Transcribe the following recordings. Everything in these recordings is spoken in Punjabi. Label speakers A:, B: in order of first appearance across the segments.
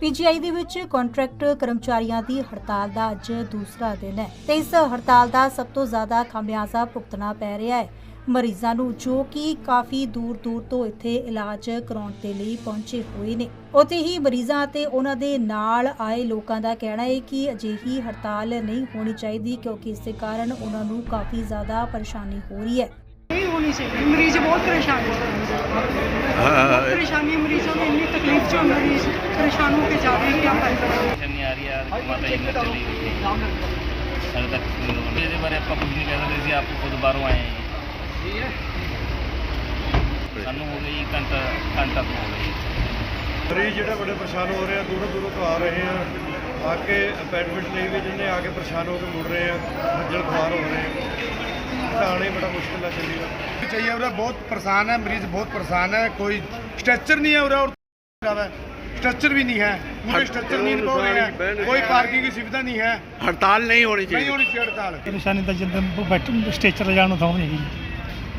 A: ਪੀਜੀਆਈ ਦੇ ਵਿੱਚ ਕੰਟਰੈਕਟ ਕਰਮਚਾਰੀਆਂ ਦੀ ਹੜਤਾਲ ਦਾ ਅੱਜ ਦੂਸਰਾ ਦਿਨ ਹੈ ਤੇ ਇਸ ਹੜਤਾਲ ਦਾ ਸਭ ਤੋਂ ਜ਼ਿਆਦਾ ਖਾਮਿਆਜ਼ਾ ਭੁਗਤਣਾ ਪੈ ਰਿਹਾ ਹੈ। ਮਰੀਜ਼ਾਂ ਨੂੰ ਜੋ ਕਿ ਕਾਫੀ ਦੂਰ ਦੂਰ ਤੋਂ ਇੱਥੇ ਇਲਾਜ ਕਰਾਉਣ ਦੇ ਲਈ ਪਹੁੰਚੇ ਹੋਏ ਨੇ ਉਤੇ ਹੀ ਮਰੀਜ਼ਾਂ ਅਤੇ ਉਹਨਾਂ ਦੇ ਨਾਲ ਆਏ ਲੋਕਾਂ ਦਾ ਕਹਿਣਾ ਹੈ ਕਿ ਅਜਿਹੀ ਹੜਤਾਲ ਨਹੀਂ ਹੋਣੀ ਚਾਹੀਦੀ ਕਿਉਂਕਿ ਇਸ ਦੇ ਕਾਰਨ ਉਹਨਾਂ ਨੂੰ ਕਾਫੀ ਜ਼ਿਆਦਾ ਪਰੇਸ਼ਾਨੀ ਹੋ ਰਹੀ ਹੈ।
B: ਨਹੀਂ ਹੋਣੀ ਚਾਹੀਦੀ। ਮਰੀਜ਼ ਬਹੁਤ ਪਰੇਸ਼ਾਨ ਹੋ ਰਹੇ ਹਨ परेशानी है मरीजों में इतनी तकलीफ जो मरीज परेशान होकर जा रहे हैं क्या फायदा
C: ਟੈਨਸ਼ਨ ਨਹੀਂ ਆ ਰਹੀ ਯਾਰ ਮਾਤਾ ਇੰਨਾ ਚਲੀ ਗਈ ਹਾਲੇ ਤੱਕ ਨਹੀਂ ਹੋਣੀ। ਇਹਦੇ ਬਾਰੇ ਆਪਾਂ ਕੁਝ ਨਹੀਂ ਕਹਿ ਸਕਦੇ ਸੀ ਆਪ ਖੁਦ ਬਾਹਰੋਂ ਆਏ ਹਾਂ ਸਾਨੂੰ ਹੋ ਗਈ ਘੰਟਾ ਘੰਟਾ ਤੋਂ ਹੋ ਗਈ
D: ਮਰੀਜ਼ ਜਿਹੜੇ ਬੜੇ ਪਰੇਸ਼ਾਨ ਹੋ ਰਹੇ ਆ ਦੂਰੋਂ ਦੂਰੋਂ ਤੋਂ ਆ ਰਹੇ ਆ ਆ ਕੇ ਅਪਾਇੰਟਮੈਂਟ ਲਈ ਵੀ ਜਿੰਨੇ ਆ ਕੇ ਪਰੇਸ਼ਾਨ ਹੋ ਕੇ ਮੁੜ ਰਹੇ ਆ ਖੱਜਲ ਖੁਆਰ ਹੋ ਰਹੇ ਆ ਢਾਣੇ ਬੜਾ ਮੁਸ਼ਕਿਲ ਨਾਲ ਚੱਲੀ ਆ
E: चाहिए उरा बहुत परेशान है मरीज बहुत परेशान है कोई स्ट्रेचर नहीं है उरा और ज्यादा स्ट्रेचर भी नहीं है पूरे स्ट्रेचर नहीं हो रहे हैं कोई पार्किंग की सुविधा नहीं है
D: ਹੜਤਾਲ ਨਹੀਂ ਹੋਣੀ
E: नहीं होनी चाहिए हड़ताल
F: ਪਰੇਸ਼ਾਨੀ ਤਾਂ ਜਿੰਦ ਬੈਠ ਸਟੇਚਰ ਲਿਜਾਣ ਨੂੰ ਥਾਂ ਨਹੀਂ ਹੈਗੀ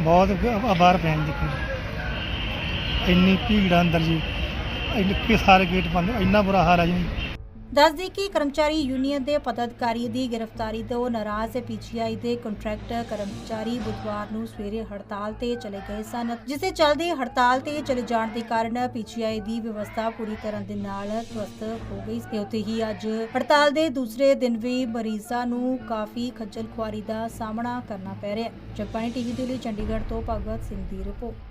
F: ਬਹੁਤ ਆਬਾਰ ਪੈਣ ਦੇਖੋ ਇੰਨੀ ਭੀੜ ਆ ਅੰਦਰ ਜੀ ਇੰਨੇ ਸਾਰੇ ਗੇਟ ਬੰਦ ਇੰਨਾ ਬੁਰਾ ਹਾਲ ਹੈ ਜੀ
A: ਦੱਸਦੀ ਕਿ ਕਰਮਚਾਰੀ ਯੂਨੀਅਨ ਦੇ ਪਦਾਧਿਕਾਰੀ ਦੀ ਗ੍ਰਿਫਤਾਰੀ ਤੋਂ ਨਾਰਾਜ਼ ਪੀਜੀਆਈ ਦੇ ਕੰਟਰੈਕਟ ਕਰਮਚਾਰੀ ਬੁੱਧਵਾਰ ਨੂੰ ਸਵੇਰੇ ਹੜਤਾਲ ਤੇ ਚਲੇ ਗਏ ਸਨ, ਜਿਸ ਦੇ ਚੱਲਦੇ ਹੜਤਾਲ ਤੇ ਚਲੇ ਜਾਣ ਦੇ ਕਾਰਨ ਪੀਜੀਆਈ ਦੀ ਵਿਵਸਥਾ ਪੂਰੀ ਤਰ੍ਹਾਂ ਦੇ ਨਾਲ ਤਵਸਤ ਹੋ ਗਈ ਤੇ ਉੱਥੇ ਹੀ ਅੱਜ ਹੜਤਾਲ ਦੇ ਦੂਸਰੇ ਦਿਨ ਵੀ ਮਰੀਜ਼ਾਂ ਨੂੰ ਕਾਫੀ ਖੱਜਲ ਖੁਆਰੀ ਦਾ ਸਾਹਮਣਾ ਕਰਨਾ ਪੈ ਰਿਹਾ ਹੈ। ਜਗਬਾਣੀ ਟੀਵੀ ਦੇ ਲਈ ਚੰਡੀਗੜ੍ਹ ਤੋਂ ਭਗਵਤ ਸਿੰਘ ਦੀ ਰਿਪੋਰਟ।